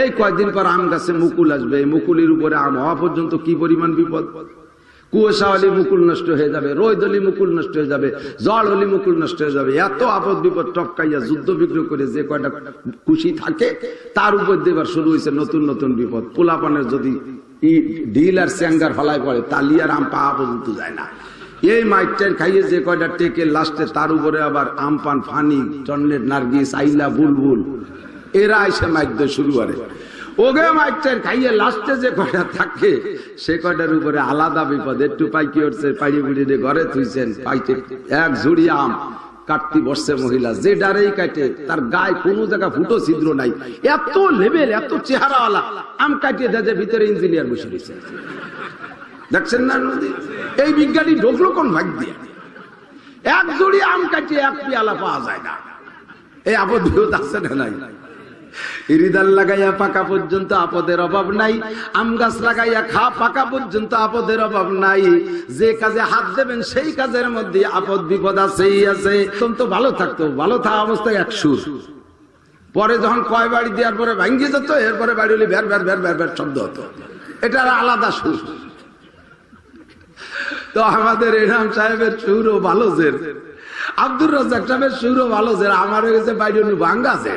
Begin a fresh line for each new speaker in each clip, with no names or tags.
এই কয়েকদিন পর আম গাছে মুকুল আসবে, এই মুকুলের উপরে আম হওয়া পর্যন্ত কি পরিমাণ বিপদ? কুয়াশা হলে মুকুল নষ্ট হয়ে যাবে, রোদ হলে মুকুল নষ্ট হয়ে যাবে, জল হলে মুকুল নষ্ট হয়ে যাবে, এত আপদ বিপদ টপকাইয়া যুদ্ধ বিগ্রহ করে যে কয়টা খুশি থাকে, তার উপর দেবার শুরু হয়েছে নতুন নতুন বিপদ। পোলাপানের যদি ঢিল আর স্যাঙ্গার ফলায় পড়ে তালিয়ার আম পাওয়া পর্যন্ত যায় না। এই মাইকটার খাইয়ে যে কয়টা টেকে লাস্টে, তার উপরে আবার আমপান, ফানি টন্নের নার্গিস, আইলা, বুলবুল। এরা এসে মাইক দিয়ে শুরু করে। ওগে মাইকটার খাইয়ে লাস্টে যে কয়টা থাকে, সে কয়টার উপরে আলাদা বিপদ। একটু পাইকি উঠছে পাইড়ি বুড়ি ঘরে থুইছেন, পাইতে এক ঝুড়ি আম, কাটতি বসছে মহিলা, যে ডারেই কাটে, তার গায়ে কোনো জায়গা ফুটো ছিদ্র নাই। এত লেভেল, এত চেহারাওয়ালা, আম কাটিয়ে দেয় ভিতরে ইঞ্জিনিয়ার বসে রয়েছে। দেখছেন না নদী? এই বিজ্ঞানী ঢুকলো কোন ভাগ দিয়ে? এক জুড়ি আম কাটিয়ে এক পেয়ালা পাওয়া যায় না। এই বিপদ আছে না নাই? ইরিদাল লাগাইয়া পাকা পর্যন্ত আপদের অভাব নাই, আম গাছ লাগাইয়া খা পাকা পর্যন্ত আপদের অভাব নাই। যে কাজে হাত দেবেন সেই কাজের মধ্যে আপদ বিপদ আছেই আছে। তো ভালো থাকতো, ভালো থাকা অবস্থায় এক সুর। পরে যখন কয় বাড়ি দেওয়ার পরে ভাঙ্গি যেত, এরপরে বাড়ি হলে ভ্যার ভ্যার ভ্যার ভ্যার ভ্যার শব্দ হতো। এটা আলাদা সুর। তো আমাদের এরাম সাহেবের সুরও ভালো জের আব্দুর রাজাক সাহেবের সুরও ভালো যে। আমার হয়ে গেছে বাইরে ভাঙ্গা আছে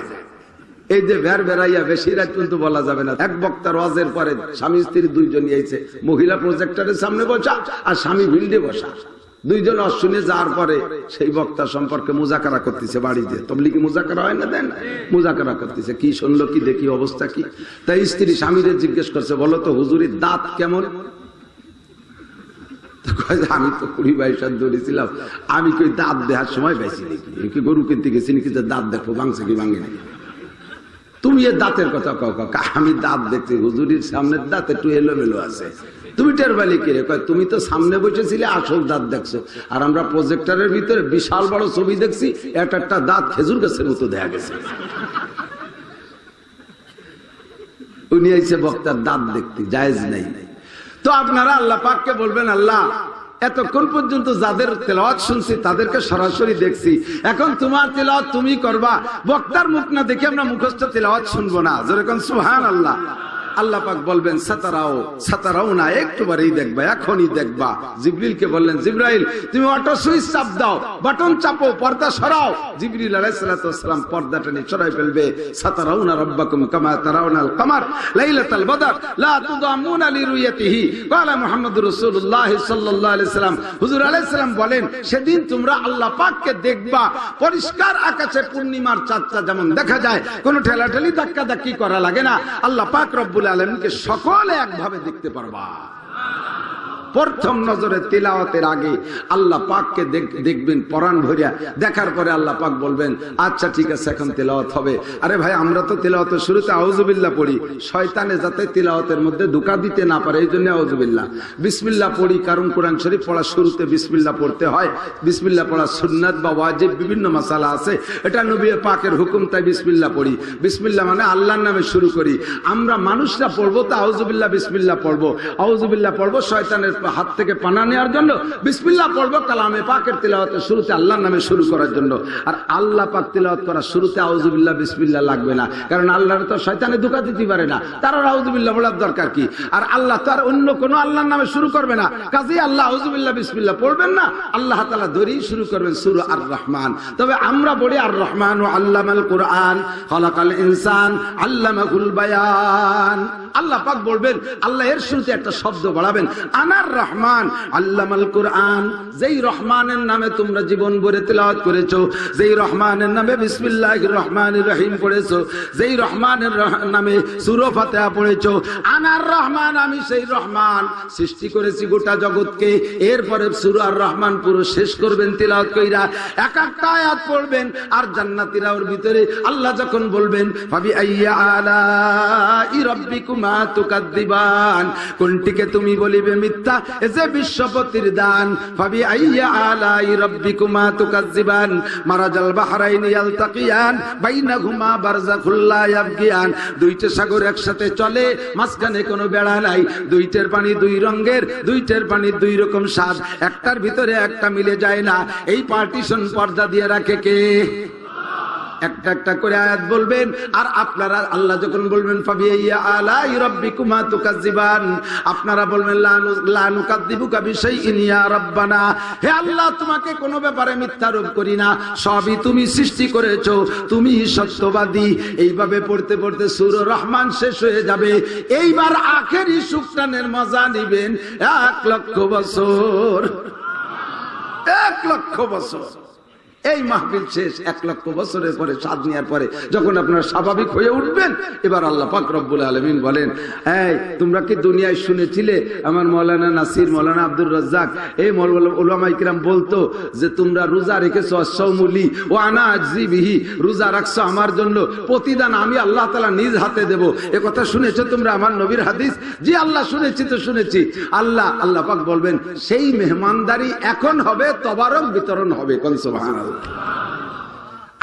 এই যে ভের বেড়াইয়া বেশি রাত কিন্তু বলা যাবে না। এক বক্তার ওয়াজের পরে স্বামী স্ত্রী দুইজনই আইছে মহিলা প্রজেক্টরের সামনে বসা আর স্বামী বিল্ডে বসা। দুইজন অশুনে যাওয়ার পরে সেই বক্তা সম্পর্কে মুজাকারা করতেছে বাড়িতে। তবলি কি মুজাকারা হয় না দেন? মুজাকারা করতেছে। কি শুনলো, কি দেখি, অবস্থা কি? তাই স্ত্রী স্বামীরে জিজ্ঞেস করছে, বলো তো, হুজুরির দাঁত কেমন? আমি তো কুড়ি বাইশ ধরেছিলাম আমি কই দাঁত দেওয়ার সময় বেশি দেখি। কি গরু কিনতে গেছি নাকি? দাঁত দেখো, ভাঙছে কি ভাঙে নাকি? তুমি এ দাঁতের কথা কও কও, কা- আমি দাঁত দেখছি হুজুরির সামনের দাঁত একটু এলোমেলো আছে। তুমি টের বালি কে রে? কয় তুমি তো সামনে বসেছিলে আসল দাঁত দেখছ। আর আমরা প্রজেক্টরের ভিতরে বিশাল বড় ছবি দেখছি একটা একটা দাঁত খেজুর গাছের মতো দেখা গেছে। উনি আইসে বক্তার দাঁত দেখতে জায়েজ নাই। তো আপনারা আল্লাহ পাককে বলবেন আল্লাহ এতক্ষণ পর্যন্ত যাদের তেলাওয়াত শুনছি, তাদেরকে সরাসরি দেখছি। এখন তোমার তেলাওয়াত তুমি করবা। বক্তার মুখ না দেখে আমরা মুখস্থ তেলাওয়াত শুনব না। যেরকম সুহান আল্লাহ আল্লাহ পাক বলবেন, সাতারাও সাতারাও না একটু বারেই দেখবা, এখনই দেখবা। জিবরিলকে বললেন, জিব্রাইল, তুমি অটো সুইচ চাপ দাও, বাটন চাপো, পর্দা সরাও। জিবরিল আলাইহিস সালাম পর্দাটা নিয়ে সরাই ফেলবে, সাতারাউনা রাব্বাকুম কামা তারাউনাল কামার লাইলাতাল বদর, লা তুদামুনা ক্বালা মুহাম্মদুর রাসূলুল্লাহ সাল্লাল্লাহু আলাইহি সাল্লাম হুজুর আলাইহিস সালাম বলেন, সেদিন তোমরা আল্লাহ পাককে দেখবা, পরিষ্কার আকাশে পূর্ণিমার চাঁদটা যেমন দেখা যায়, কোনো ঠেলাঠেলি ধাক্কা ধাক্কি করা লাগে না। আল্লাহ পাক রব্বুল আলমকে সকলে একভাবে দেখতে পারবা। প্রথম নজরে তিলাওয়াতের আগে আল্লাহ পাককে দেখ- দেখবেন, পরাণ ভরিয়া। দেখার পরে আল্লাহ পাক বলবেন আচ্ছা ঠিক আছে, এখন তিলাওয়াত হবে। আরে ভাই, আমরা তো তিলাওয়াতের শুরুতে আউজুবিল্লাহ পড়ি। শয়তানে যাতে তিলাওয়াতের মধ্যে ধোকা দিতে না পারে, এই জন্য আউজুবিল্লাহ বিসমিল্লাহ পড়ি, কারণ কোরআন শরীফ পড়া শুরুতে বিসমিল্লাহ পড়তে হয়। বিসমিল্লাহ পড়া সুন্নাত বা ওয়াজিব, বিভিন্ন মাসালা আছে। এটা নবী পাকের হুকুম, তাই বিসমিল্লাহ পড়ি। বিসমিল্লাহ মানে আল্লাহর নামে শুরু করি। আমরা মানুষরা পড়ব তো আউজুবিল্লাহ বিসমিল্লাহ পড়ব। আউজুবিল্লাহ পড়ব, শয়তানের হাত থেকে পানা নেওয়ার জন্য বিসমিল্লাহ পড়ব কালামে পাকের তিলাওয়াতের শুরুতে আল্লাহর নামে শুরু করার জন্য। আর আল্লাহ পাক তিলাওয়াত করার শুরুতে আউজুবিল্লাহ বিসমিল্লাহ লাগবে না। কারণ আল্লাহর তো শয়তানে ধোকা দিতে পারে না। তার আর আউজুবিল্লাহ বলার দরকার কি? আর আল্লাহ তো আর অন্য কোনো আল্লাহর নামে শুরু করবে না। কাজে আল্লাহ আউজুবিল্লাহ বিসমিল্লাহ পড়বেন না। আল্লাহ তাআলা ধরেই শুরু করবেন সূরা আর রহমান তবে আমরা বলি আর রহমান ও আল্লামাল কোরআন হলাকাল ইনসান, আল্লামাহুল বায়ান। আল্লাহ পাক বলবেন, আল্লাহ এর শুরুতে একটা শব্দ বাড়াবেন। আনার রহমান, আল্লামাল যেই রহমানের নামে তোমরা জীবন ভরে তেলাওয়াত করেছ, যেই রহমানের নামে বিসমিল্লাহির রহমানির রহিম পড়েছো, যেই রহমানের নামে সূরা ফাতিহা পড়েছো, আনার রহমান, আমি সেই রহমান। সৃষ্টি করেছি গোটা জগৎকে, এরপরে সূরা আর রহমান পুরো শেষ করবেন, তিলাওয়াত কইরা এক একটা আয়াত পড়বেন, আর জান্নাতীরা ওর ভিতরে আল্লাহ যখন বলবেন ভাবি আইয়া আলা ই রব্বিকুমা তুকাদ্দিবান কোনটিকে তুমি বলিবে মিথ্যা? বিশ্বপতির দান। ভাবি আইয়া আলা ই রব্বিকুমা তুকাদ্দিবান মারাজাল বাহরাইনি ইয়ালতাকিয়ান বাইনাহুমা ইয়াবগিয়ান। দুইটা সাগর একসাথে চলে, মাঝখানে কোনো বেড়া নাই। দুইটার পানি দুই রঙের, দুইটার পানি দুই রকম স্বাদ। একটার ভিতরে একটা মিলে যায় না। এই পার্টিশন পর্দা দিয়ে রাখে কে? একটা একটা করে আয়াত বলবেন, আর আপনারা আল্লাহ যখন বলবেন ফাবিয়া আলাই রাব্বিকুমা তুকাজ্জিবান আপনারা বলবেন লা নু- লা নুকাদ্দিবুকা বিশাইইন ইয়া রাব্বানা হে আল্লাহ, তোমাকে কোনো ব্যাপারে মিথ্যারোপ করি না, সবই তুমি সৃষ্টি করেছ, তুমি সত্যবাদী। এইভাবে পড়তে পড়তে সুর রহমান শেষ হয়ে যাবে। এইবার আখেরি সুক্তানের মজা নিবেন, এক লক্ষ বছর। এক লক্ষ বছর। এই মাহফিল শেষ, এক লক্ষ বছরের পরে, স্বাদ নেওয়ার পরে যখন আপনারা স্বাভাবিক হয়ে উঠবেন, এবার আল্লাহ পাক রব্বুল আলমিন বলেন, এই, তোমরা কি দুনিয়ায় শুনেছিলে আমার মৌলানা নাসির, মৌলানা আব্দুর রাজ্জাক? এই ওলামা ইকরাম বলতো যে, তোমরা রোজা রেখেছো অশ্বমূলি ও আনা আজিবিহি রোজা রাখছো আমার জন্য, প্রতিদান আমি আল্লাহ তালা নিজ হাতে দেব। এ কথা শুনেছো তোমরা আমার নবীর হাদিস? জি আল্লাহ শুনেছি তো শুনেছি। আল্লাহ আল্লাহ পাক বলবেন, সেই মেহমানদারি এখন হবে, তবারক বিতরণ হবে। কনসবাহান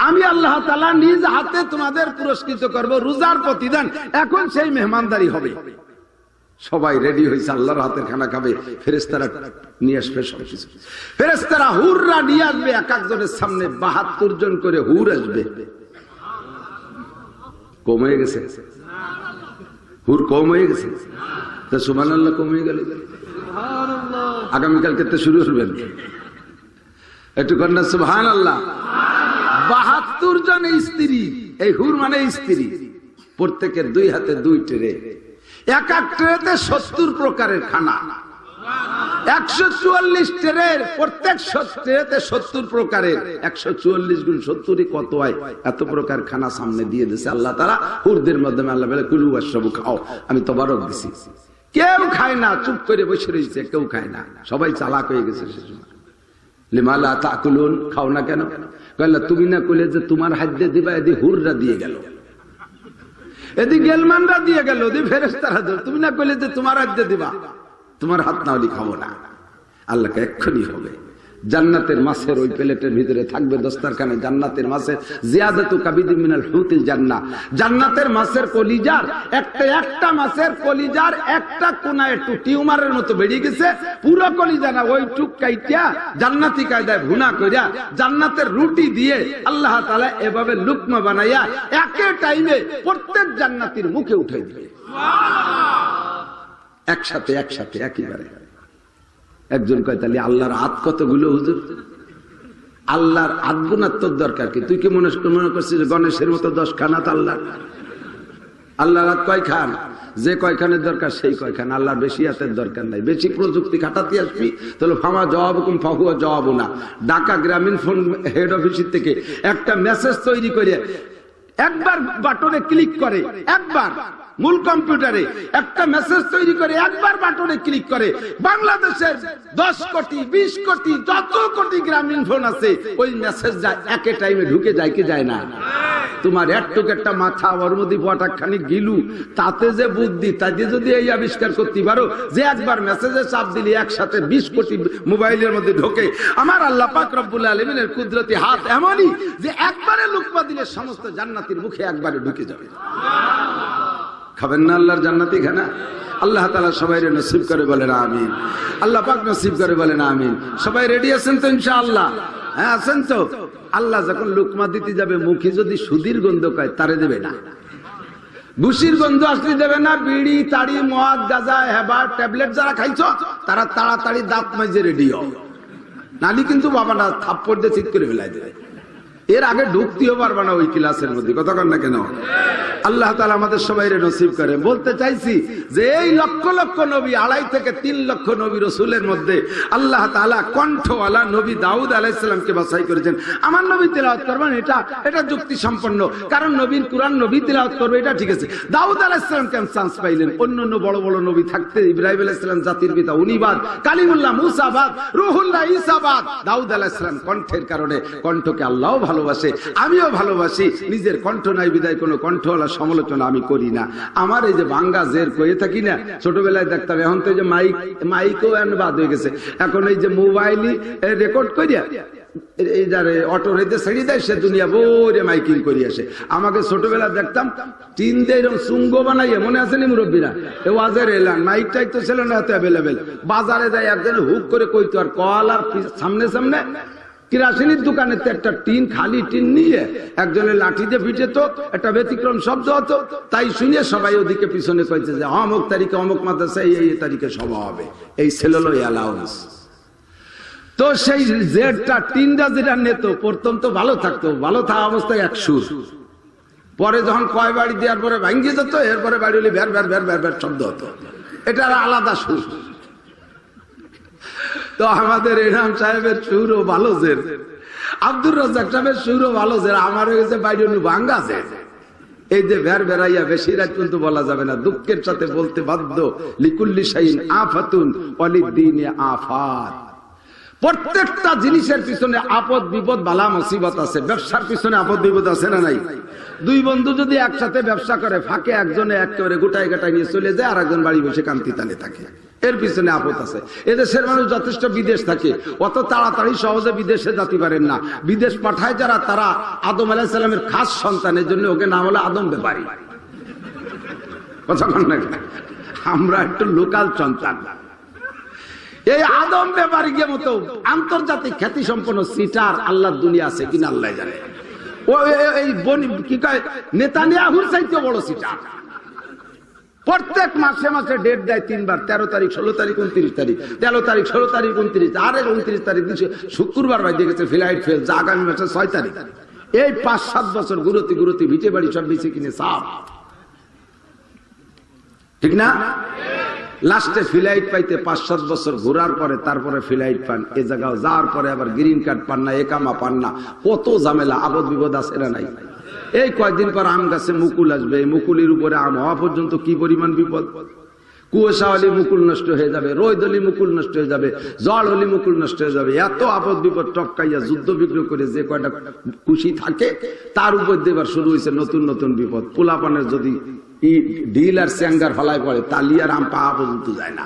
আমি আল্লাহ তালা নিজ হাতে তোমাদের পুরস্কৃত করব, রোজার প্রতিদান। এখন সেই মেহমানদারি হবে। সবাই রেডি হয়েছে, আল্লাহর হাতের খানা খাবে ফেরেস্তারা নিয়ে আসবে সবকিছু। ফেরেস্তারা হুররা নিয়ে আসবে, এক একজনের সামনে বাহাত্তর জন করে হুর আসবে। কম গেছে? হুর কম হয়ে গেছে? তা সুমান আল্লাহ কম গেল। আগামীকাল ক্ষেত্রে শুরু করবেন একটু কন্যা সুবহান আল্লাহ বাহাত্তর জন স্ত্রী, এই হুর মানে স্ত্রী। প্রত্যেকের দুই হাতে দুই ট্রে। এক এক ট্রেতে সত্তর প্রকারের খানা। একশো চুয়াল্লিশ ট্রের, প্রত্যেক ট্রেতে সত্তর প্রকারের। একশো চুয়াল্লিশ গুণ সত্তরই কত হয়? এত প্রকার খানা সামনে দিয়ে দিছে আল্লাহ তারা হুরদের মাধ্যমে আল্লাহ বলে, কুলু সব খাও। আমি তো বারক দিছি। কেউ খায় না, চুপ করে বসে রয়েছে, কেউ খায় না। সবাই চালাক হয়ে গেছে সে সময়। লিমালা তাকুলুন, খাও না কেন? কইলা, তুমি না কইলে যে তোমার হাত দিয়ে দিবা, এদি হুররা দিয়ে গেল। এদি গেলমানরা দিয়ে গেল ওদি ফেরেস্তারা তুমি না কইলে যে তোমার হাত দিয়ে দিবা, তোমার হাত না হলে খাব না। আল্লাহকে এক্ষুনি হবে। জান্নাতের মাছের ওই প্লেটের ভিতরে থাকবে দস্তারখানে জান্নাতের মাছের জিয়াদাতু কাবিদি মিনাল হুতিল জান্নাহ। জান্নাতের মাছের কলিজার, একটা একটা মাছের কলিজার একটা কোনা একটু টিউমারের মতো বেরিয়ে গেছে। পুরো কলিজা না, ওই টুক কাইটা জান্নাতি কায়দায় ভুনা কইরা জান্নাতের রুটি দিয়ে আল্লাহ তাআলা এভাবে লুকমা বানাইয়া একে টাইমে প্রত্যেক জান্নাতির মুখে উঠাই দিবে। একসাথে একসাথে একইবারে একজন কয়, তাহলে আল্লাহর হাত কতগুলো, হুজুর? আল্লাহর হাত গুণার তোর দরকার কি? তুই কি মনে মনে করছিস গণেশের মতো দশ খানা তো আল্লাহ? আল্লাহর হাত কয় খান? যে কয়খানের দরকার, সেই কয়খান আল্লাহর বেশি হাতের দরকার নাই। বেশি প্রযুক্তি খাটাতে আসবি, তাহলে ফামা জবাব হুকুম, ফাহুয়া জবাব না। ঢাকা গ্রামীণ ফোন হেড অফিসের থেকে একটা মেসেজ তৈরি করে, একবার বাটনে ক্লিক করে, একবার। মূল কম্পিউটারে একটা মেসেজ তৈরি করে, একবার বাটনে ক্লিক করে, বাংলাদেশের দশ কোটি, বিশ কোটি, যত কোটি গ্রামীণ ফোন আছে, ওই মেসেজ যায় একে টাইমে ঢুকে যায় কি যায় না। তোমার একটুক একটা মাথা মধ্যে খানি গিলু, তাতে যে বুদ্ধি, তাতে যদি এই আবিষ্কার করতে পারো, যে একবার মেসেজে চাপ দিলে একসাথে বিশ কোটি মোবাইলের মধ্যে ঢোকে, আমার আল্লাহ পাক রব্বুল আলমিনের কুদরতি হাত এমনই যে একবারে লুকমা দিলে সমস্ত জান্নাতির মুখে একবারে ঢুকে যাবে। খাবেন না আল্লাহর জান্নাতি খানা? আল্লাহ তালা সবাই নসিব করে বলেন, আমিন। আল্লাহ পাক নসিব করে বলেন, আমিন। সবাই রেডি আছেন তো ইনশা আল্লাহ হ্যাঁ আছেন তো? আল্লাহ যখন লুকমা দিতে যাবে, মুখে যদি সুদীর গন্ধ কয় তারে দেবে না। ঘুষির গন্ধ আসলে দেবে না, বিড়ি, তাড়ি, মদ, গাজা, হেবার, ট্যাবলেট যারা খাইছ, তারা তাড়াতাড়ি দাঁত মাইজে রেডি নালি কিন্তু বাবা না থাপ্পড় দিয়ে চিৎ করে ফেলাই দেবে। এর আগে ঢুকতেও পারবে না ওই ক্লাসের মধ্যে, কথা কন না কেন? আল্লাহ তালা আমাদের সবাই নসিব করে। বলতে চাইছি যে এই লক্ষ লক্ষ নবী, আড়াই থেকে তিন লক্ষ নবী রসুলের মধ্যে আল্লাহ তালা কণ্ঠওয়ালা নবী দাউদ আলাইসালামকে বাছাই করেছেন। আমার নবী তেলাওয়াত করবেন, এটা এটা যুক্তি সম্পন্ন কারণ নবীর কুরআন, নবী তেলাওয়াত করবে, এটা ঠিক আছে। দাউদ আলাইসালাম কেন চান্স পাইলেন। অন্য অন্য বড় বড় নবী থাকতে, ইব্রাহিম আলাইসালাম জাতির পিতা উনিবাদ কালিমুল্লাহ মুসাবাদ রুহুল্লাহ ইসাবাদ দাউদ আলাইসালাম কণ্ঠের কারণে কণ্ঠকে আল্লাহ ভালোবাসে, আমিও ভালোবাসি। নিজের কণ্ঠ নাই বিদায়, কোনো কণ্ঠওয়ালা সমালোচনা আমি করি না। আমার এই যে বাঙ্গা জের কয়ে থাকি না, ছোটবেলায় দেখতাম, এখন তো যে মাইক, মাইকও বাদ হয়ে গেছে। এখন এই যে মোবাইলই রেকর্ড করিয়া এই যারে অটো রেতে ছেড়ে দেয়, সে দুনিয়া বরে মাইকিং করি আসে। আমাকে ছোটবেলা দেখতাম তিন এরকম সুঙ্গ বানাইয়ে, মনে আছে নি মুরব্বীরা? এ ওয়াজের এলান, মাইক টাইক তো ছিল না, এত অ্যাভেলেবেল বাজারে যায় একজন হুক করে কইতো, আর কল আর সামনে সামনে কিরাসিনীর দোকানে তো একটা টিন, খালি টিন নিয়ে একজনের লাঠি দিয়ে পিঠে তো একটা ব্যতিক্রম শব্দ হতো। তাই শুনে সবাই ওদিকে পিছনে কইছে যে অমুক তারিখে অমুক মাদ্রাসা, এই তারিখে সভা হবে। এই ছেলেলো অ্যালাউন্স তো সেই জেডটা টিনটা যেটা নিত, প্রথম তো ভালো থাকতো, ভালো থাকা অবস্থায় এক সুর। পরে যখন কয় বাড়ি দেওয়ার পরে ভাঙ্গি যেত এরপরে বাড়ি হলে ভ্যার ভ্যার ভ্যার ভ্যার ভ্যার শব্দ হতো। এটা আলাদা সুর। তো আমাদের এরাম সাহেবের সুরও ভালো জের। আব্দুর রাজাক সাহেবের সুরও ভালো জের, আমার হয়ে গেছে বাইরে ভাঙ্গা জের এই যে ভের বেড়াইয়া বেশি রাত কিন্তু বলা যাবে না, দুঃখের সাথে বলতে বাধ্য, লিকুল্লি শাইন আফাতুন অলিদ্দিন আফাত। প্রত্যেকটা জিনিসের পিছনে আপদ বিপদ বালা মুসিবত আছে, ব্যবসার পিছনে আপদ বিপদ আছে না নাই? দুই বন্ধু যদি একসাথে ব্যবসা করে, ফাঁকে একজনে একেবারে গোটায় গাটায় নিয়ে চলে যায় আর একজন বাড়ি বসে কান্তি তালে থাকে। এর পিছনে আপদ আছে। এদেশের মানুষ যথেষ্ট বিদেশ থাকে। অত তাড়াতাড়ি সহজে বিদেশে যেতে পারেন না। বিদেশ পাঠায় যারা, তারা আদম আলাহ সাল্লামের খাস সন্তানের জন্য ওকে নাম হলো আদম ব্যাপারী। কথা না আমরা একটু লোকাল সন্তান। এই আদম ব্যাপারীকে মতো আন্তর্জাতিক খ্যাতি সম্পন্ন সিটার আল্লাহর দুনিয়া আছে কিনা আল্লাহ জানে। ও এই বনি কি কয়? নেতানিয়াহুর চাইতে বড় সিটার। প্রত্যেক মাসে মাসে ডেট দেয় তিনবার, তেরো তারিখ, ষোলো তারিখ, উনত্রিশ তারিখ। তেরো তারিখ, ষোলো তারিখ, উনত্রিশ আর উনত্রিশ তারিখ দিচ্ছে শুক্রবার বাই দেখেছে ফ্লাইট ফেল যা আগামী মাসে ছয় তারিখ। এই পাঁচ, সাত বছর গুরুতি গুরুতি ভিটে বাড়ি সব বেশি কিনে সাপ ঠিক না? লাস্টে ফ্লাইট পাইতে পাঁচ, সাত বছর ঘোরার পরে, তারপরে ফ্লাইট পান। এ জায়গায় যাওয়ার পরে আবার গ্রিন কার্ড পান না একামা পান না। কত ঝামেলা আপদ বিপদ আছে না নাই? এই কয়েকদিন পর আম গাছে মুকুল আসবে, এই মুকুলের উপরে আম হওয়া পর্যন্ত কি পরিমাণ বিপদ? কুয়াশা হলে মুকুল নষ্ট হয়ে যাবে, রোদ হলে মুকুল নষ্ট হয়ে যাবে, জল হলে মুকুল নষ্ট হয়ে যাবে, এত আপদ বিপদ টপকাইয়া যুদ্ধ বিগ্রহ করে যে কয়টা খুশি থাকে, তার উপর দেবার শুরু হয়েছে নতুন নতুন বিপদ। পোলাপানের যদি ডিল আর স্যাঙ্গার ফলায় পড়ে, তালি আর আম পাওয়া পর্যন্ত যায় না।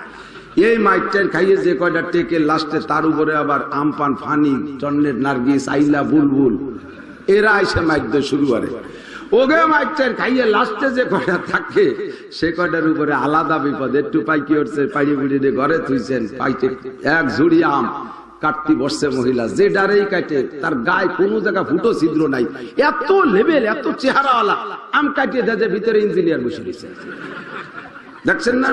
এই মাইকটার খাইয়ে যে কয়টা টেকে লাস্টে, তার উপরে আবার আম পান, ফানি, চন্নের নার্গিস, আইলা, বুলবুল। এরা এসে মাইক দিয়ে শুরু করে। ওগে মাইকটার খাইয়ে লাস্টে যে কয়টা থাকে, সে কয়টার উপরে আলাদা বিপদ। একটু পাইকি উঠছে পাইড়ি বুড়ি ঘরে থুইছেন, পাইতে এক ঝুড়ি আম, কাটতি বসছে মহিলা, যে ডারেই কাটে, তার গায়ে কোনো জায়গা ফুটো ছিদ্র নাই। এত লেভেল, এত চেহারাওয়ালা, আম কাটিয়ে দেয় ভিতরে ইঞ্জিনিয়ার বসে রয়েছে। দেখছেন না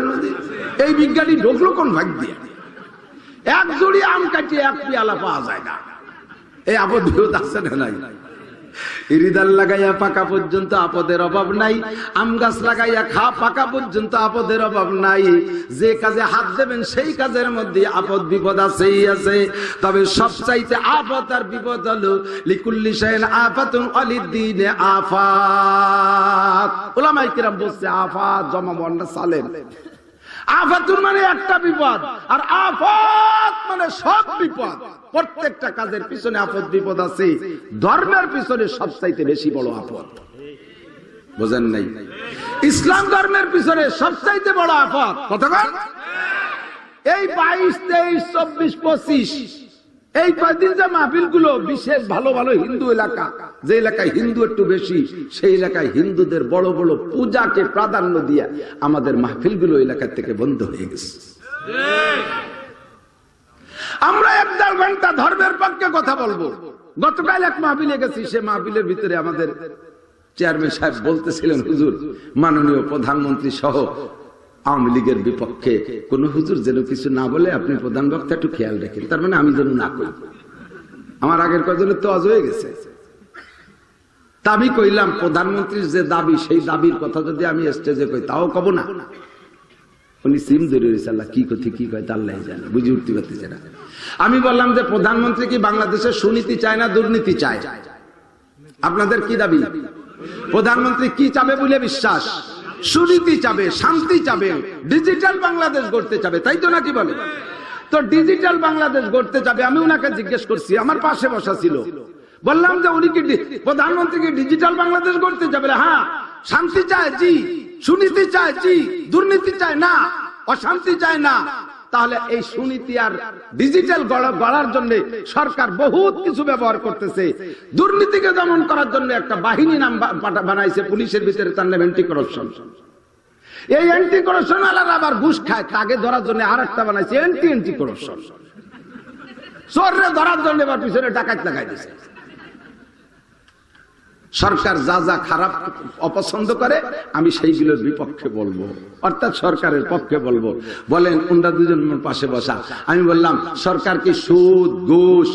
এই বিজ্ঞানী ঢুকলো কোন ভাগ দিয়ে? এক জুড়ি আম কাটিয়ে এক পিয়ালা পাওয়া যায় না। এই বিপদ আছে না নাই? ইরিদাল লাগাইয়া পাকা পর্যন্ত আপদের অভাব নাই, আম গাছ লাগাইয়া খা পাকা পর্যন্ত আপদের অভাব নাই। যে কাজে হাত দেবেন, সেই কাজের মধ্যে আপদ বিপদ আছেই আছে। তবে সবচাইতে আপদ আর বিপদ হলো, লিকুল্লি শাইন আফাতুন অলিদ্দিনে আফাত। ওলামাই কিরাম বলছে, আফাত জমা মন্ডা সালেন আফাতুন মানে একটা বিপদ, আর আফাত মানে সব বিপদ। প্রত্যেকটা কাজের পিছনে আপদ বিপদ আছে। ধর্মের পিছনে সবচাইতে বেশি বড় আপদ। বোঝেন নাই? ইসলাম ধর্মের পিছনে সবচাইতে বড় আপদ। কতক্ষণ এই বাইশ, তেইশ, চব্বিশ, পঁচিশ, এই কয়েকদিন যে মাহফিলগুলো বিশেষ ভালো ভালো হিন্দু এলাকা, যে এলাকায় হিন্দু একটু বেশি, সেই এলাকায় হিন্দুদের বড় বড় পূজাকে প্রাধান্য দিয়ে আমাদের মাহফিলগুলো এলাকা থেকে বন্ধ হয়ে গেছে। আমরা এক দেড় ঘণ্টা ধর্মের পক্ষে কথা বলব। গতকাল এক মাহফিলে গেছি, সে মাহবিলের ভিতরে আমাদের চেয়ারম্যান সাহেব বলতেছিলেন, হুজুর, মাননীয় প্রধানমন্ত্রী সহ আওয়ামী লীগের বিপক্ষে কোন হুজুর যেন কিছু না বলে আপনি প্রধান বক্তা, একটু খেয়াল রাখেন। তার মানে আমি যেন না করি। আমার আগের কজনের তো আজ হয়ে গেছে। দাবি কইলাম, প্রধানমন্ত্রীর যে দাবি, সেই দাবির কথা যদি আমি স্টেজে কই, তাও কব না। উনি সিম রয়েছে, আল্লাহ কি কথা কি কয় তা আল্লাহ জানে, বুঝে উঠতে পারতেছে না। আমি বললাম যে প্রধানমন্ত্রী কি বাংলাদেশের সুনীতি চায় না দুর্নীতি চায়? আপনাদের কি দাবি? প্রধানমন্ত্রী কি চাবে বলে বিশ্বাস? সুনীতি চাবে, শান্তি চাবে, ডিজিটাল বাংলাদেশ গড়তে চাবে, তাই তো নাকি বলে? তো ডিজিটাল বাংলাদেশ গড়তে যাবে আমি ওনাকে জিজ্ঞেস করছি, আমার পাশে বসা ছিল। বললাম যে উনি কি প্রধানমন্ত্রী কি ডিজিটাল বাংলাদেশ গড়তে যাবে হ্যাঁ। শান্তি চায়, জি। সুনীতি চায়, জি। দুর্নীতি চায়, না। অশান্তি চায়, না। তাহলে এই সুনীতি আর ডিজিটাল গড়া- গড়ার জন্য সরকার বহুত কিছু ব্যবহার করতেছে। দুর্নীতিকে দমন করার জন্য একটা বাহিনী নাম বানাইছে, পুলিশের ভিতরে তার নাম অ্যান্টি করাপশন এই অ্যান্টি করাপশন আবার ঘুষ খায়, তাকে ধরার জন্য আর একটা বানাইছে অ্যান্টি অ্যান্টি করাপশন চোররে ধরার জন্য এবার পিছনে ডাকাত লাগাই দিছে। সরকার যা যা খারাপ অপছন্দ করে, আমি সেইগুলোর বিপক্ষে বলব। অর্থাৎ সরকারের পক্ষে বলব। বলেন ওনারা দুজন পাশে বসা। আমি বললাম, সরকার কি সুদ, ঘুষ,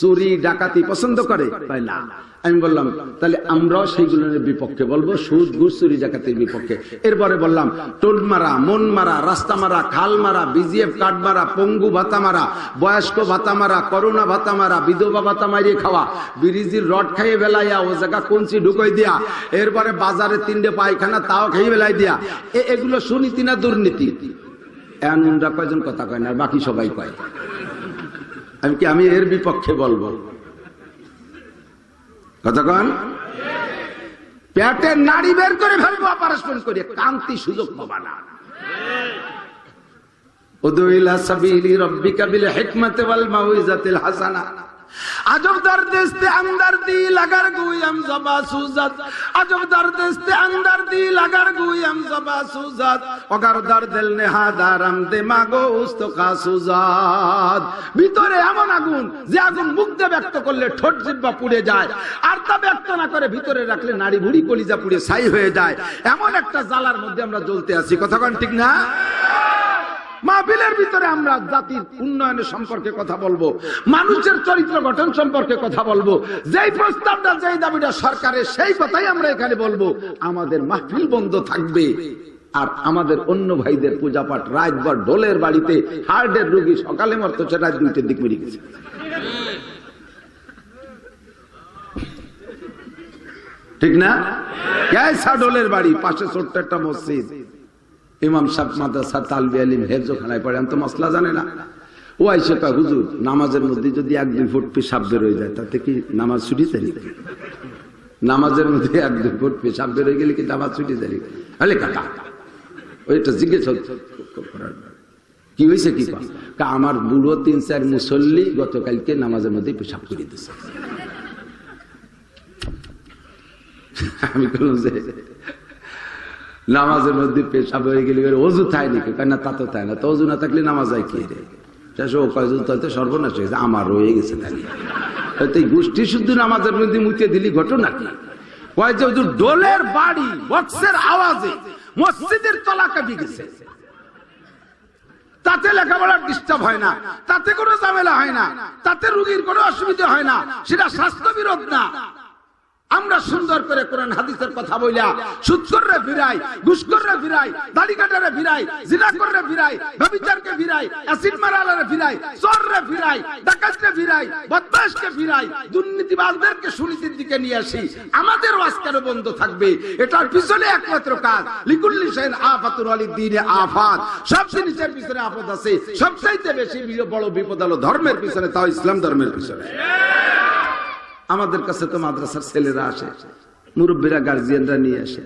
চুরি, ডাকাতি পছন্দ করে? না। আমি বললাম, তাহলে আমরাও সেইগুলোর বিপক্ষে বলব, সুদ, ঘুষ, চুরি ডাকাতির বিপক্ষে। এরপরে বললাম, টোল মারা, মন মারা, রাস্তা মারা, খাল মারা, বিজিএফ কার্ড মারা, পঙ্গু ভাতা মারা, বয়স্ক ভাতা মারা, করোনা ভাতা মারা, বিধবা ভাতা মারিয়ে খাওয়া, বিরিজির রড খাইয়ে বেলাইয়া ও জায়গা কঞ্চি ঢুকাই দিয়া, এরপরে বাজারে তিনটে পায়খানা তাও খাইয়ে বেলাই দিয়া। এগুলো সুনীতি না দুর্নীতি? এমনরা কয়জন কথা কয় না বাকি সবাই কয়। আমি কি, আমি এর বিপক্ষে বলব? কন পেটের নাড়ি বের করে ফেলব অপারেশন করে। কান্তি সুযোগ পাবা না। উদু ইলা সাবিলি রব্বিকা বিল হিকমাতি ওয়াল মাউইজাতিল হাসানা। আজব দর্দ ইস্তে আন্দার দি লাগার গুয়াম জবা সুজাত। আজব দর্দ ইস্তে আন্দার দি লাগার গুয়াম জবা সুজাত। অগার দর্দ দিল নে হাদারাম দে মাগো উস্তকা সুজাত। ভিতরে এমন আগুন যে আগুন মুখ দিয়ে ব্যক্ত করলে ঠোঁট জিব্বা পুড়ে যায়। আর তা ব্যক্ত না করে ভিতরে রাখলে নাড়ি ভুড়ি কলিজা পুড়ে ছাই হয়ে যায়। এমন একটা জ্বালার মধ্যে আমরা জ্বলতে আছি। কথা কন ঠিক না? মাহফিলের ভিতরে আমরা জাতির উন্নয়নের সম্পর্কে কথা বলব, মানুষের চরিত্র গঠন সম্পর্কে কথা বলব, যেই প্রস্তাবটা, যেই দাবিটা সরকারের, সেই কথাই আমরা এখানে বলব। আমাদের মাহফিল বন্ধ থাকবে। আর আমাদের অন্য ভাইদের পূজা পাঠ রাতভর ডোলের বাড়িতে হার্টের রোগী সকালে মরতো সেটা দুইটের দিক মরে গেছে। ঠিক না? গ্যাসা ডোলের বাড়ি, পাশে ছোট্ট একটা মসজিদ। ইমাম সাহেব মাদ্রাসা তালবি আলিম হেফজোখানায় পড়ে, আমি তো মশলা জানে না। ও আইসে কয়, হুজুর, নামাজের মধ্যে যদি এক, দুই ফুট পেশাব বেরোয় যায়, তাতে কি নামাজ ছুটি তারি নামাজের মধ্যে এক, দুই ফুট পেশাব বেরোয় গেলে কি নামাজ ছুটি তারি আলে কাকা ওইটা জিজ্ঞেস কি হয়েছে কি কা, আমার বুড়ো তিন চার মুসল্লি গতকালকে নামাজের মধ্যে পেশাব করে দিছে। আমি বললাম যে নামাজের মধ্যে পেশাব হয়ে গেলে অজু থায় নাকি? কয়, না, তা তাই না, তো অজু না থাকলে নামাজ হয় কি রে? শেষে ও সর্বনাশ হয়েছে আমার রয়ে গেছে তাহলে। গোষ্ঠী শুদ্ধ নামাজের মধ্যে মুতে দিলি, ঘটনা কি? কয়, যে হুজুর ডোলের বাড়ি, বক্সের আওয়াজে মসজিদের তলা কাটি গেছে। তাতে লেখাপড়ার ডিস্টার্ব হয় না, তাতে কোনো ঝামেলা হয় না, তাতে রুগীর কোনো অসুবিধা হয় না, সেটা স্বাস্থ্য বিরোধ না। আমরা সুন্দর করে কোরআন, হাদিসের কথা বইলা সুদ করে ফিরাই করে ফিরাই দাড়ি কাটারে ফিরাই জিনা করে ফিরাই, ব্যভিচারকে ফিরাই, অ্যাসিড মারালারে ফিরাই, চোররে ফিরাই, ডাকাতকে ফিরাই, বদমাশকে ফিরাই, দুর্নীতিবাজদেরকে সুনীতির দিকে নিয়ে আসি। আমাদের আজকের বন্ধ থাকবে। এটার পিছনে একমাত্র কাজ। লিকুল্লি সেন আফাতুর আলী দিনে আফাত। সব জিনিসের পিছনে আপদ আছে। সবচাইতে বেশি বড় বিপদ হলো ধর্মের পিছনে, তাও ইসলাম ধর্মের পিছনে। আমাদের কাছে তো মাদ্রাসার ছেলেরা আসে, মুরব্বীরা গার্জিয়ানরা নিয়ে আসে।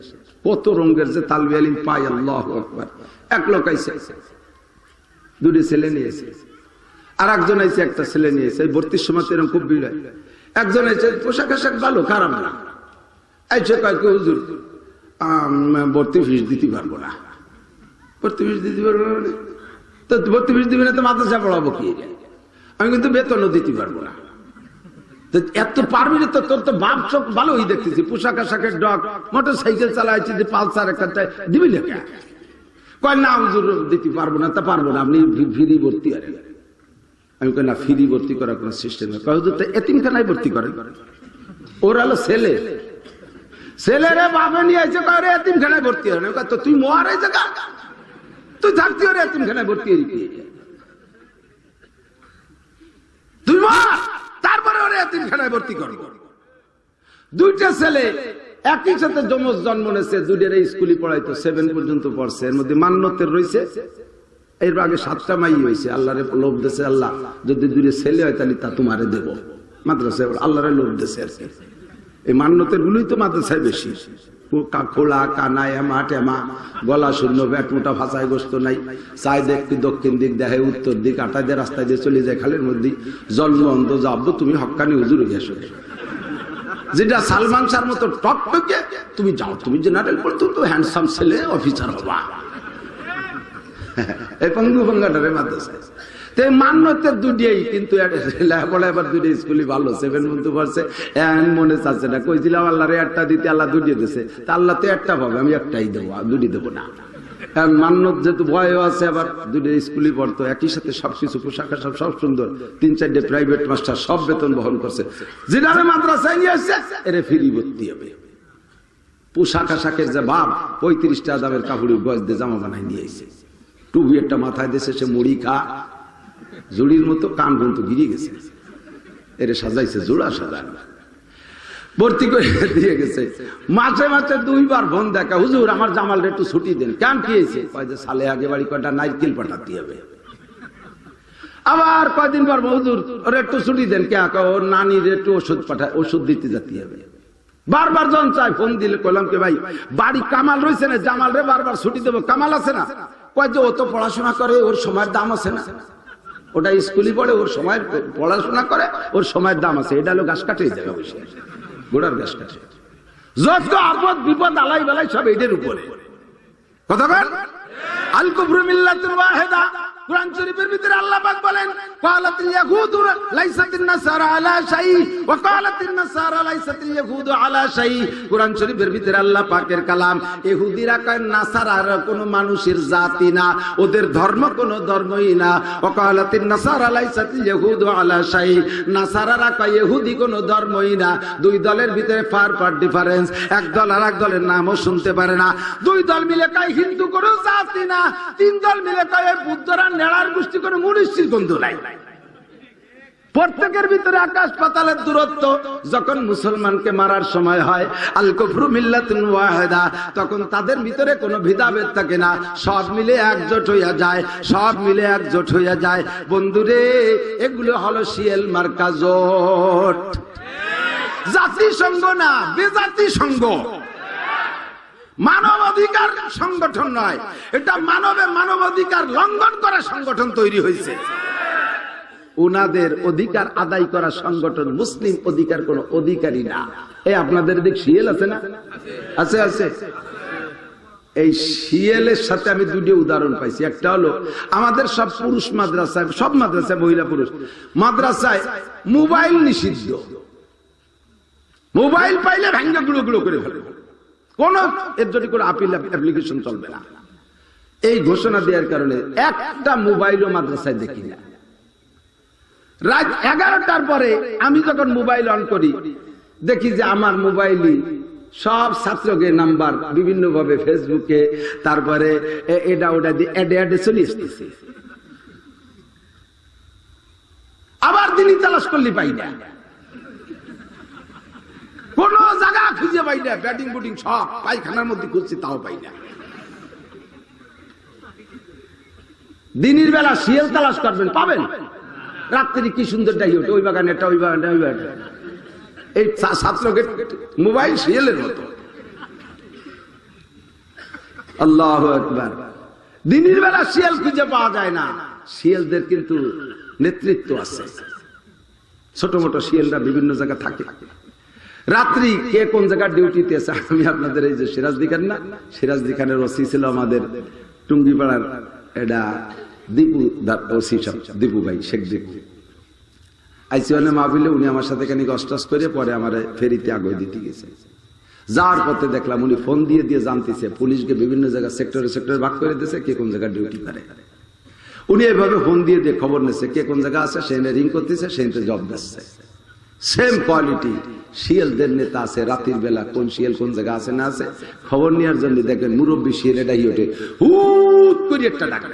কত রঙের যে তালবি আলিম পাই আল্লাহ এক লোক আইসে দুটি ছেলে নিয়েছে। আর একজন আইসে একটা ছেলে নিয়েছে। ভর্তির সময় তো এরকম খুব ভিড় হয়। একজন আইসে পোশাক আশাক ভালো, খারাপ না। আইসে কয়েক হুজুর ভর্তি ফিস দিতে পারব না। ভর্তি ফিস দিতে পারব না মানে? তো ভর্তি ফিস দিবে না তো মাদ্রাসা পড়াবো কি? আমি কিন্তু বেতনও দিতে পারব না। এত পারবি না তোর তো বাপ চোখ ভালোই দেখতেছি। পোশাক আশাকের ডগ মোটর সাইকেল চালাইছি পালসার একটা দিবি লেখা কয়, না দিতে পারব না, তা পারব না, আপনি ফ্রি ভর্তি আরেন আমি কই, না, ফ্রি ভর্তি করার কোনো সিস্টেম নেই। কয় ভর্তি করেন। ওর হলো ছেলে। ছেলেরে বাপে নিয়ে এসে কয় রে এতিমখানায় ভর্তি হয় না। তো তুই মোয়ার এই জায়গা? তুই থাকতি ওরে এতিমখানায় ভর্তি হয়ে তুই মার! তারপরে ওরে এতিমখানায় ভর্তি করব দুইটা ছেলে একই সাথে যমজ জন্ম নেছে দুইটার স্কুলে পড়াইতো সেভেন পর্যন্ত পড়ছে। এর মধ্যে মান্যতের রয়েছে। এর আগে সাতটা মাই হয়েছে। আল্লাহরে লোভ দেশে আল্লাহ যদি দুইটা ছেলে হয় তাহলে তা তোমারে দেব। মাদ্রাসায় আল্লাহরে লোভ দেশে আর এই মান্যতের গুলোই তো মাদ্রাসায় বেশি। খোলা কানা এমা টেমা গলা শূন্য ব্যাট মোটা ফাঁসায় গোস্ত নাই। চাই দেখতে দক্ষিণ দিক দেখে উত্তর দিক আটা দিয়ে রাস্তায় দিয়ে চলে যায় খালের মধ্যে জন্ম অন্ধ যাব তুমি হক্কানি হুজুর হয়ে যেটা সালমান শাহর মতো টকটকে তুমি যাও, তুমি জেনারেল পড়তো, তো হ্যান্ডসাম ছেলে অফিসার হবা। এই পঙ্গু পঙ্গাটারে মাদ্রাসায়। সবকিছু পোশাক সব সুন্দর। তিন চারটে প্রাইভেট মাস্টার সব বেতন বহন করছে। যেটা মাদ্রাসায় ফ্রি ভর্তি হবে। পোশাক আশাকের যে ভাব, পঁয়ত্রিশটা দামের কাপড়ের গজ দিয়ে জামা বানাই নিয়ে টুবি একটা মাথায় দেশে সে মুড়ি খা জুড়ির মতো কান পর্যন্ত গিরিয়ে গেছে। এরে সাজাইছে জোড়া সাজায়। ভর্তি করে দিয়ে গেছে। মাঝে মাঝে দুইবার ফোন দেখা, হুজুর, আমার জামাল একটু ছুটি দেন। কেন কি হয়েছে? কয় যে, সালে আগে বাড়ি কয়টা? নাইকেল পাঠাতে হবে। আবার কয়দিন পর হুজুর, ওর একটু ছুটি দেন। কে ওর নানির একটু ওষুধ পাঠায় ওষুধ দিতে যেতে হবে। বারবার জন চাই ফোন দিলে, কইলাম কে, ভাই, বাড়ি কামাল রয়েছে না? জামাল রে বারবার ছুটি দেবো। কামাল আছে না? কয় যে, ও তো পড়াশোনা করে, ওর সময়ের দাম আছে না। ওটা স্কুলে পড়ে, ওর সময় পড়াশোনা করে, ওর সময়ের দাম আছে। এটা হলো গাছ কাটে জায়গা গোড়ার গাছ কাটে। যত আপদ বিপদ, আলাই বেলাই সব এদের উপরে। কথা বল। ওদের ধর্ম ধর্মই না। ধর্মই না। দুই দলের ভিতরে ফার ফার ডিফারেন্স, এক দল আর এক দলের নামও শুনতে পারে না। দুই দল মিলে কাই হিন্দু কোনো জাত না। তিন দল মিলে কয় বুদ্ধরা নেড়ার গোষ্ঠী কোনো মুনিশ্চির গন্ধ নাই প্রত্যেকের ভিতরে আকাশ পাতালের দূরত্ব। যখন মুসলমানকে মারার সময় হয়, আল কুফরু ওয়াহিদা, তখন তাদের ভিতরে কোনো ভেদাভেদ থাকে না। সব মিলে একজোট হইয়া যায়, সব মিলে একজোট হইয়া যায়। বন্ধুরে, এগুলো হলো শিয়েল মার্কা জাতিসংঘ না বেজাতি সংঘ মানব অধিকার সংগঠন নয়। এটা মানবে মানব অধিকার লঙ্ঘন করা সংগঠন তৈরি হয়েছে। ওনাদের অধিকার আদায় করা সংগঠন মুসলিম অধিকার কোন অধিকারী না। এই আপনাদের দিক শিয়েল আছে না? আছে আছে। এই শিয়েলের সাথে আমি দুটি উদাহরণ পাইছি। একটা হলো, আমাদের সব পুরুষ মাদ্রাসায়, সব মাদ্রাসায় মহিলা পুরুষ। মাদ্রাসায় মোবাইল নিষিদ্ধ। মোবাইল পাইলে ভাঙ্গা গুলো গুলো করে ফেলে কোন এর যদি কোনো আপিল অ্যাপ্লিকেশন চলবে না। এই ঘোষণা দেওয়ার কারণে একটা মোবাইলও মাদ্রাসায় দেখি না। রাত এগারোটার পরে আমি যখন মোবাইল অন করি, দেখি যে আমার মোবাইলই সব ছাত্রকে নাম্বার বিভিন্ন ভাবে ফেসবুকে, তারপরে এটা ওটা দিয়ে অ্যাডে অ্যাডে চলে আসতেছে। আবার তিনি তালাশ করলে পাই না। কোন জায়গা খুঁজে পাই না ব্যাটিং বুটিং সব পায়খানার মধ্যে খুঁজছি, তাও পাই না। দিনের বেলা শিয়াল তালাশ করবেন, পাবেন? রাত্রি কি সুন্দর ডাই ওঠে, ওই বাগানে ওই বাগানে ওই বাগানে এই ছাত্রকে মোবাইল শিয়ালের মতো। আল্লাহ একবার দিনের বেলা শিয়াল খুঁজে পাওয়া যায় না। শিয়ালদের কিন্তু নেতৃত্ব আছে। ছোট মোটো শিয়ালরা বিভিন্ন জায়গায় থাকে। রাত্রি কে কোন জায়গায় ডিউটিতে আছে? আমি আপনাদের এই যে সিরাজদি খান না সিরাজদি খানের ওসি ছিল আমাদের টুঙ্গিপাড়ার এটা দীপু ওসি দীপু ভাই, শেখ দীপু। আইসিওনে মাহফিলে উনি আমার সাথে খানিক অস্টাস করে পরে আমার ফেরিতে আগে দিতে গেছে। যাওয়ার পথে দেখলাম উনি ফোন দিয়ে দিয়ে জানতেছে, পুলিশকে বিভিন্ন জায়গায় সেক্টরে সেক্টরে ভাগ করে দিয়েছে, কে কোন জায়গায় ডিউটি করে। উনি এভাবে ফোন দিয়ে দিয়ে খবর নিচ্ছে কে কোন জায়গায় আছে, সে রিং করতেছে, সে জব দিচ্ছে। সেম কোয়ালিটি শিয়ালদের নেতা আছে, রাতের বেলা কোন শিয়াল কোন জায়গা আছে, না আছে? খবর নেওয়ার জন্য দেখেন মুরব্বী শিয়াল এটাই ওঠে। হুট করে একটা ডাকে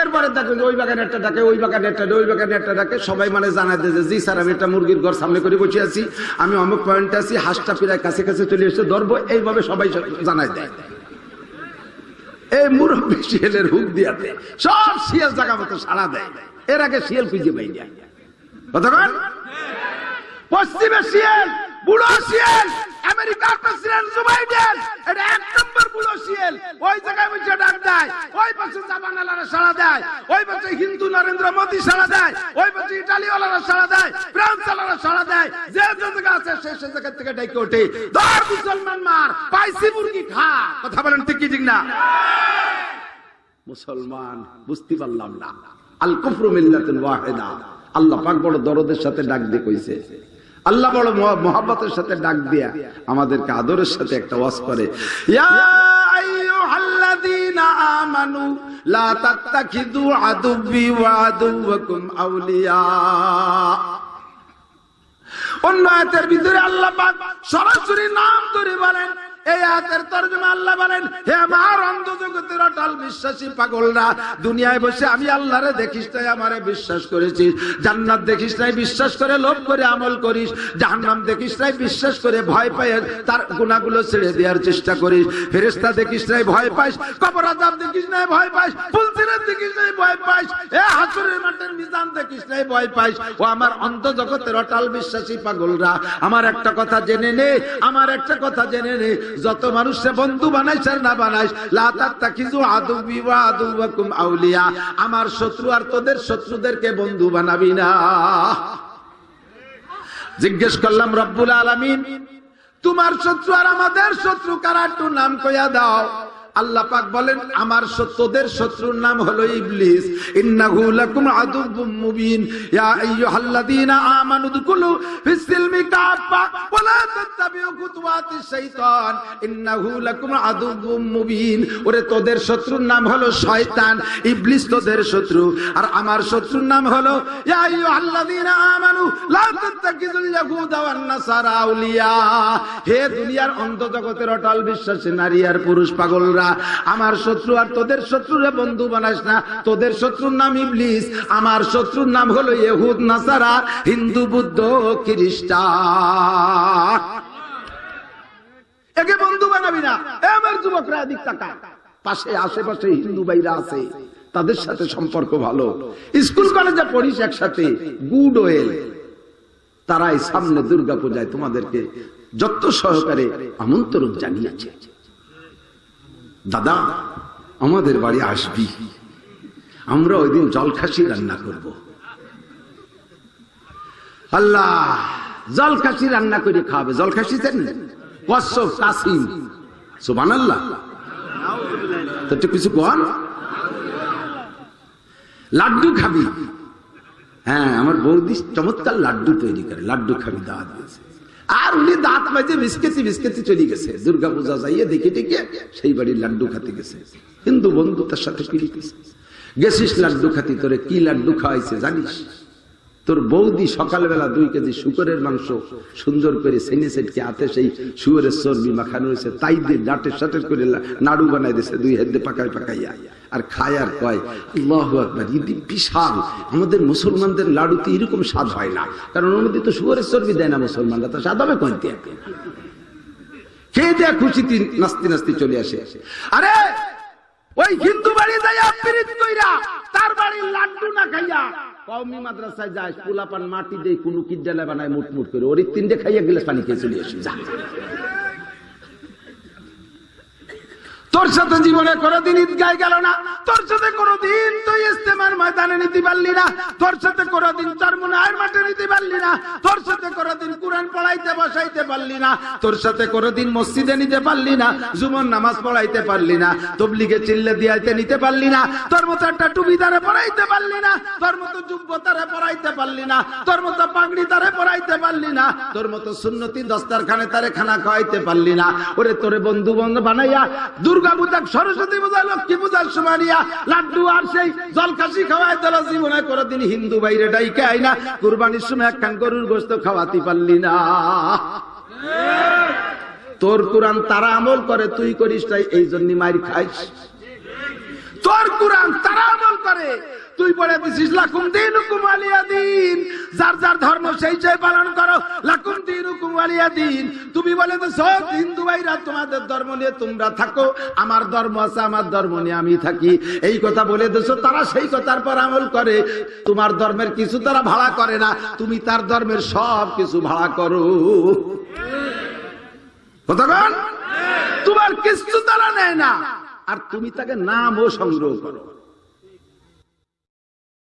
এরপরে দেখবেন ওই বাগানে একটা ডাকে, ওই বাগানে একটা ওই বাগানে একটা ডাকে। সবাই মানে জানাই দেয় জি স্যার, আমি একটা মুরগির ঘর সামনে করে বসে আছি। আমি অমুক পয়েন্টে আছি, হাঁসটা প্রায় কাছে কাছে চলে এসে ধরবো। এইভাবে সবাই জানাই দেয়। এই মুরব্বী শিয়ালের হুক দিয়াতে সব শিয়াল জায়গা মতো সাড়া দেয়। এর আগে শিয়াল খুঁজে পাই যায় কতক্ষণ পশ্চিমে শিয়াল, বুড়ো শিয়াল, আমেরিকার প্রেসিডেন্ট জো বাইডেন এটা এক নম্বর বুড়ো শিয়াল। ওই জায়গায় ডাক দেয়। ওই সাড়া দেয়। ওই পাশে হিন্দু নরেন্দ্র মোদী সাড়া দেয়। ওই পাশে ইটালিওয়ালারা সাড়া দেয়। সাড়া দেয়। যে যে জায়গা আছে, সে সে জায়গা থেকে ডেকে ওঠে। ধর মুসলমান মার পাইসি মুরগি খা। কথা বলেন ঠিক কি না? মুসলমান, বুঝতে পারলাম না। আল কুফরু মিল্লাতুন ওয়াহিদা। আল্লাহ পাক বড় দরদের সাথে ডাক দিয়ে কইছে। আল্লাহ বড় মোহাম্মতের সাথে ডাক দিয়া আমাদেরকে আদরের সাথে একটা ওয়াজ করে। অন্য আয়াতের ভিতরে আল্লাহ সরাসরি নাম ধরে বলেন এই আয়াতের তর্জমা আল্লাহ বলেন, হে আমার অন্ধ জগতের অটল বিশ্বাসী পাগলরা, দুনিয়ায় বসে আমি আল্লাহরে দেখিস নাই, আমারে বিশ্বাস করেছিস। জান্নাত দেখিস নাই, বিশ্বাস করে লোভ করে আমল করিস। জাহান্নাম দেখিস নাই, বিশ্বাস করে ভয় পাই তার গুণাগুলো ছেড়ে দেওয়ার চেষ্টা করিস। ফেরেস্তা দেখিস নাই, ভয় পাইস। কবর আজাব দেখিস নাই, ভয় পাইস। ফুলসিরাত দেখিস নাই, ভয় পাইস। এ হাসুরের মাঠের মিজান দেখিস নাই, ভয় পাইস। ও আমার অন্ত জগতের অটল বিশ্বাসী পাগলরা, আমার একটা কথা জেনে নে, আমার একটা কথা জেনে নে। যত মানুষে বন্ধু বানাইছ আর না বানাইস লাতার তাকিজু আদুবি ওয়া আদুওয়াকুম আউলিয়া। আমার শত্রু আর তোদের শত্রুদেরকে বন্ধু বানাবি না। জিজ্ঞেস করলাম, রব্বুল আলামিন, তোমার শত্রু আর আমাদের শত্রু কারা? একটু নাম কইয়া দাও। আল্লাহ পাক বলেন, আমার শত্রুদের শত্রুর নাম হলো ইবলিস। ইন্নাহু লাকুম আদুব্বুম মুবিন। ইয়া আইয়ুহাল্লাযীনা আমানু দুকুলু ফিস সিলমি কাফা ওয়া লা তাত্তাবিউ শাইতান। ইন্নাহু লাকুম আদুব্বুম মুবিন। ওরে, তোদের শত্রুর নাম হলো শয়তান, ইবলিস তোদের শত্রু। আর আমার শত্রুর নাম হলো, ইয়া আইয়ুহাল্লাযীনা আমানু লা তাত্তাকিযুল ইয়াহুদা ওয়ান নাসারা আউলিয়া। হে দুনিয়ার অন্ধ জগতের অটল বিশ্বাসী নারী আর পুরুষ পাগলরা আমার শত্রু আর তোদের শত্রুরে বন্ধু বানাস না। তোদের শত্রুর নাম ইবলিস, আমার শত্রুর নাম হলো ইহুদ, নাসারা, হিন্দু, বুদ্ধ, খ্রিস্টান। একে বন্ধু বানাবি না। এ আমার যুবকরা, এদিক তাকা। পাশে, আশেপাশে হিন্দু ভাইরা আছে। তাদের সাথে সম্পর্ক ভালো। স্কুল, কলেজে পড়িস একসাথে। Good well. তারাই সামনে দুর্গা পূজায় তোমাদেরকে যত সহকারে আমন্ত্রণ জানিয়েছে। দাদা, আমাদের বাড়ি আসবি। আমরা ওই দিন জলখাসি রান্না করব। আল্লাহ জলখাসি রান্না করে খাবে জলখাসি জানেন কশ্যপ কাসিম সুবান আল্লাহ কিছু লাড্ডু খাবি। হ্যাঁ আমার বৌদি চমৎকার লাড্ডু তৈরি করে। লাড্ডু খাবি, দাওয়াত দিয়েছে। আর উনি দাঁত মাঝে বিস্কেতি বিস্কেতি চলে গেছে। দুর্গা পূজা যাইয়ে দেখে দেখে সেই বাড়ির লাড্ডু খাতে গেছে। হিন্দু বন্ধু তার সাথে গেছিস লাড্ডু খাতি, তোরে কি লাড্ডু খাওয়াইছে জানিস? তোর বৌদি সকালবেলা দুই কেজি শুকরের মাংস সুন্দর করে সেনে সেটকে হাতে সেই শুয়োরের চর্বি মাখানো হয়েছে, তাই দিয়ে ডাটের সাটের করে নাড়ু বানাই দিয়েছে, দুই হাত পাকায় পাকাইয়া। আর খায় আর কয়, আল্লাহ আকবার ইদি বিশাল, আমাদের মুসলমানদের লাড়ুতে এরকম স্বাদ হয় না, কারণ মধ্যে তো শুয়োরের চর্বি দেয় না মুসলমানরা, তো স্বাদ হবে কইতে খেয়ে দেয়া খুশিতে নাস্তি নাস্তি চলে আসে। আরে ওই হিন্দু বাড়ি যাইয়া পিরিত কইরা তার বাড়ির লাড্ডু না খাইয়া কওমি মাদ্রাসায় যায় পোলাপান মাটি দেই, কোনো কিডলা বানায় মুটমুট মুট করে ওর তিনটে খাইয়া গেলে পানি খেয়ে চলে আসি। যা। তোর সাথে জীবনে কোনোদিন ঈদগায় গেল না তোর সাথে কোনোদিন তুই ইস্তেমার ময়দানে নিতে পারলি না তোর সাথে কোনোদিন চরমুনায়ের মাঠে নিতে পারলি না তোর সাথে কোনোদিন কোরআন পড়াইতে বসাইতে পারলি না তোর সাথে কোনোদিন মসজিদে নিতে পারলি না জুমন নামাজ পড়াইতে পারলি না তবলিগে চিল্লে দিয়াইতে নিতে পারলি না তোর মতো একটা টুপি টুপিদারে পড়াইতে পারলি না তোর মতো যুব্বতারে পড়াইতে পারলি না তোর মতো পাগড়ি তারে পড়াইতে পারলি না তোর মতো সুন্নতি দস্তারখানে তারে খানা খাওয়াইতে পারলি না ওরে তোরে বন্ধু বন্ধু বানাইয়া দুর্গা পূজা সরস্বতী পূজা লক্ষ্মী পূজা সুমানিয়া লাড্ডু আর সেই জলকাশি খাওয়াই তারা জীবনে কোনোদিন হিন্দু বাইরে ডাইকে আই না। কুরবানির সময় একখান গরুর গোস্ত খাওয়াতে পারলি না। তোর কোরআন তারা আমল করে, তুই করিস তাই এই জন্য মায়ের খাইস। তোর কোরআন তারা আমল করে। তুই বলে দিছিস, লাকুম দিন হুকুম আলিয়া দিন। যার যার ধর্ম সেই সেই পালন করো। লাকুম দিন হুকুম আলিয়া দিন। তুমি বলে দিছ, হিন্দু ভাইরা, তোমাদের ধর্ম নিয়ে তোমরা থাকো। আমার ধর্ম আছে, আমার ধর্ম নিয়ে আমি থাকি। এই কথা বলে দিছ, তারা সেই কথার পর আমল করে। তোমার ধর্মের কিছু তারা ভাড়া করে না, তুমি তার ধর্মের সব কিছু ভাড়া করো। তোমার কিছু তারা নেয় না। আর তুমি তাকে নামও সংগ্রহ করো।